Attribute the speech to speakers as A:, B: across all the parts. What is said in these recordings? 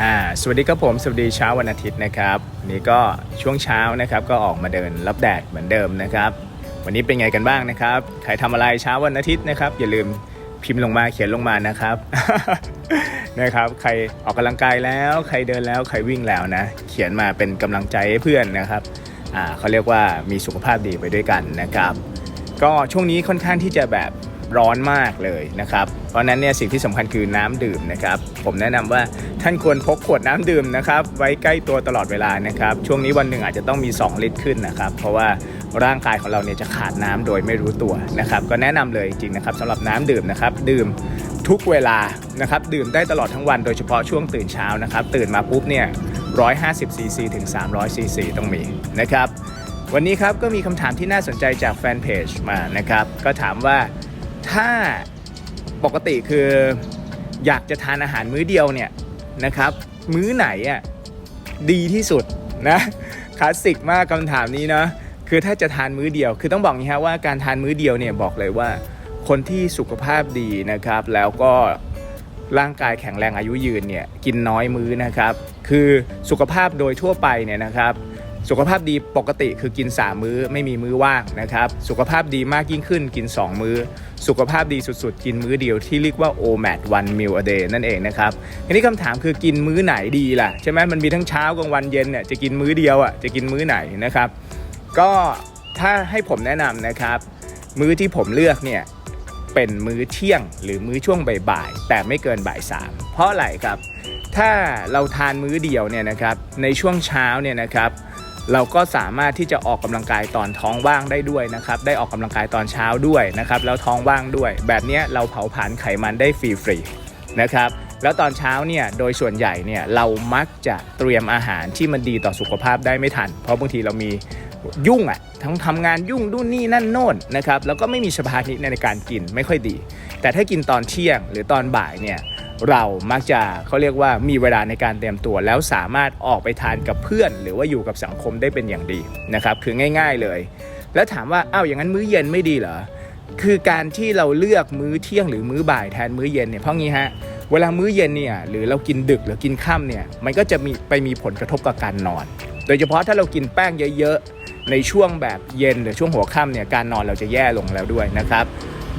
A: อ่าสวัสดีครับผมสวัสดีเช้าวันอาทิตย์นะครับนี่ก็ช่วงเช้านะครับก็ออกมาเดินรับแดดเหมือนเดิมนะครับ วันนี้เป็นไงกันบ้างนะครับ ใครทำอะไรเช้าวันอาทิตย์นะครับ อย่าลืมพิมพ์ลงมาเขียนลงมานะครับนะครับ ใครออกกำลังกายแล้ว ใครเดินแล้วใครวิ่งแล้วนะ เขียนมาเป็นกำลังใจให้เพื่อนนะครับอ่าเขาเรียกว่ามีสุขภาพดีไปด้วยกันนะครับ ก็ช่วงนี้ค่อนข้างที่จะแบบร้อนมากเลยนะครับ เพราะฉะนั้นเนี่ยสิ่งที่สำคัญคือน้ำดื่มนะครับ ผมแนะนำว่าท่านควรพกขวดน้ำดื่มนะครับ ไว้ใกล้ตัวตลอดเวลานะครับ ช่วงนี้วันหนึ่งอาจจะต้องมี 2 ลิตรขึ้นนะครับ เพราะว่าร่างกายของเราเนี่ยจะขาดน้ำโดยไม่รู้ตัวนะครับ ก็แนะนำเลยจริงๆนะครับสำหรับน้ำดื่มนะครับ ดื่มทุกเวลานะครับ ดื่มได้ตลอดทั้งวันโดยเฉพาะช่วงตื่นเช้านะครับ ตื่นมาปุ๊บเนี่ย150ซีซีถึง300ซีซีต้องมีนะครับ วันนี้ครับก็มีคำถามที่น่าสนใจจากแฟนเพจมานะครับ ก็ถามว่าถ้าปกติคือ อยากจะทานอาหารมื้อเดียวเนี่ยนะครับ มื้อไหนอะดีที่สุดนะคลาสสิกมากคำถามนี้เนาะคือถ้าจะทานมื้อเดียว คือต้องบอกนี้ครับว่าการทานมื้อเดียวเนี่ยบอกเลยว่า คนที่สุขภาพดีนะครับ แล้วก็ร่างกายแข็งแรงอายุยืนเนี่ยกินน้อยมื้อนะครับ คือสุขภาพโดยทั่วไปเนี่ยนะครับ สุขภาพดีปกติคือกิน 3 มื้อไม่มีมื้อว่างนะครับ สุขภาพดีมากยิ่งขึ้นกิน 2 มื้อ สุขภาพดีสุดๆ กินมื้อเดียวที่เรียกว่า OMAD one meal a day นั่นเองนะครับทีนี้คำถามคือกินมื้อไหนดีล่ะใช่ไหมมันมีทั้งเช้ากลางวันเย็นเนี่ยจะกินมื้อเดียวอะจะกินมื้อไหนนะครับ ก็ถ้าให้ผมแนะนำนะครับ มื้อที่ผมเลือกเนี่ยเป็นมื้อเที่ยงหรือมื้อช่วงบ่ายๆแต่ไม่เกินบ่ายสามเพราะอะไรครับ ถ้าเราทานมื้อเดียวเนี่ยนะครับในช่วงเช้าเนี่ยนะครับ เราก็สามารถที่จะออกกำลังกายตอนท้องว่างได้ด้วยนะครับ ได้ออกกำลังกายตอนเช้าด้วยนะครับ แล้วท้องว่างด้วย แบบนี้เราเผาผลาญไขมันได้ฟรีๆนะครับแล้วตอนเช้าเนี่ยโดยส่วนใหญ่เนี่ยเรามักจะเตรียมอาหารที่มันดีต่อสุขภาพได้ไม่ทัน เพราะบางทีเรามียุ่งอะ่ะทั้งทำงานยุ่งนู่นนี่นั่นโน่นนะครับแล้วก็ไม่มีสมาธิในการกินไม่ค่อยดี แต่ถ้ากินตอนเที่ยงหรือตอนบ่ายเนี่ย เรามักจะเขาเรียกว่ามีเวลาในการเตรียมตัว แล้วสามารถออกไปทานกับเพื่อน หรือว่าอยู่กับสังคมได้เป็นอย่างดีนะครับคือง่าย ๆเลย แล้วถามว่าอ้าวอย่างนั้นมื้อเย็นไม่ดีเหรอคือการที่เราเลือกมื้อเที่ยงหรือมื้อบ่ายแทนมื้อเย็นเนี่ยเพราะงี้ฮะเวลามื้อเย็นเนี่ยหรือเรากินดึกหรือกินค่ำเนี่ยมันก็จะมีไปมีผลกระทบกับการนอน โดยเฉพาะถ้าเรากินแป้งเยอะๆ ในช่วงแบบเย็นหรือช่วงหัวค่ำเนี่ยการนอนเราจะแย่ลงแล้วด้วยนะครับ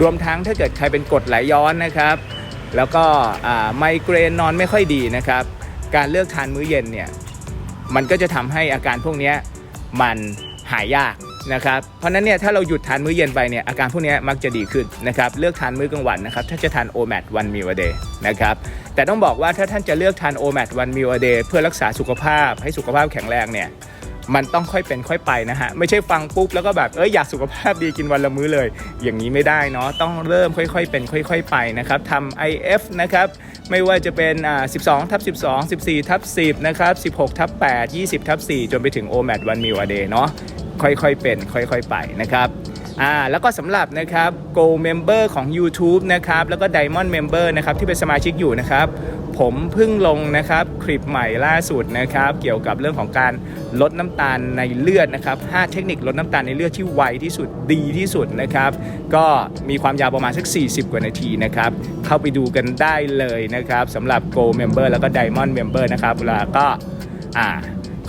A: รวมทั้งถ้าเกิดใครเป็นกรดไหลย้อนนะครับ แล้วก็ไมเกรนนอนไม่ค่อยดีนะครับ การเลือกทานมื้อเย็นเนี่ยมันก็จะทำให้อาการพวกนี้มันหายยากนะครับ เพราะนั้นเนี่ยถ้าเราหยุดทานมื้อเย็นไปเนี่ยอาการพวกนี้มักจะดีขึ้นนะครับ เลือกทานมื้อกลางวันนะครับ ถ้าจะทาน OMAD one meal a day นะครับ แต่ต้องบอกว่าถ้าท่านจะเลือกทาน OMAD one meal a day เพื่อรักษาสุขภาพให้สุขภาพแข็งแรงเนี่ย มันต้องค่อยเป็นค่อยไปนะฮะ ไม่ใช่ฟังปุ๊บแล้วก็แบบเอ้ยอยากสุขภาพดีกินวันละมื้อเลย อย่างนี้ไม่ได้เนาะต้องเริ่มค่อยๆ เป็นค่อย ๆ ไปนะครับทำ IF นะครับไม่ว่าจะเป็นอ่า12ทับ12 14ทับ10นะครับ16ทับ8 20ทับ4จนไปถึง OMAD one meal a day เนาะค่อยๆ เป็น ค่อยๆ ไปนะครับอ่าแล้วก็สำหรับนะครับ Go Member ของ YouTube นะครับ แล้วก็ Diamond Member นะครับ ที่เป็นสมาชิกอยู่นะครับ ผมเพิ่งลงนะครับคลิปใหม่ล่าสุดนะครับ เกี่ยวกับเรื่องของการลดน้ำตาลในเลือดนะครับ5เทคนิคลดน้ำตาลในเลือดที่ไวที่สุดดีที่สุดนะครับ ก็มีความยาวประมาณสัก 40 กว่านาทีนะครับ เข้าไปดูกันได้เลยนะครับสำหรับ Go Member แล้วก็ Diamond Member นะครับแล้วก็อ่า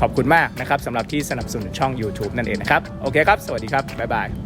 A: ขอบคุณมากนะครับสำหรับที่สนับสนุนช่อง YouTube นั่นเองนะครับ โอเคครับ สวัสดีครับ บ๊ายบาย